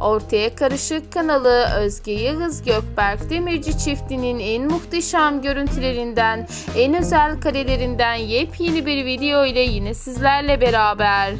Ortaya Karışık kanalı Özge Yağız Gökberk Demirci çiftinin en muhteşem görüntülerinden, en özel karelerinden yepyeni bir video ile yine sizlerle beraber.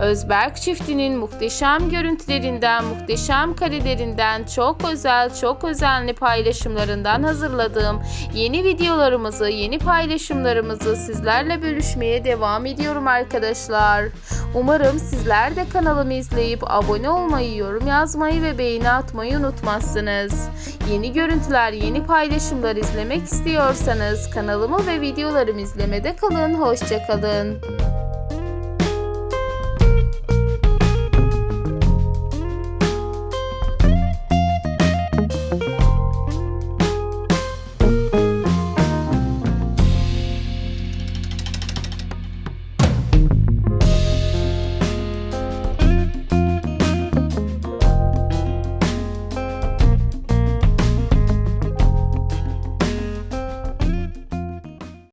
Özberk çiftinin muhteşem görüntülerinden, muhteşem karelerinden, çok özel, çok özenli paylaşımlarından hazırladığım yeni videolarımızı, yeni paylaşımlarımızı sizlerle bölüşmeye devam ediyorum arkadaşlar. Umarım sizler de kanalımı izleyip abone olmayı, yorum yazmayı ve beğeni atmayı unutmazsınız. Yeni görüntüler, yeni paylaşımlar izlemek istiyorsanız kanalımı ve videolarımı izlemede kalın. Hoşçakalın.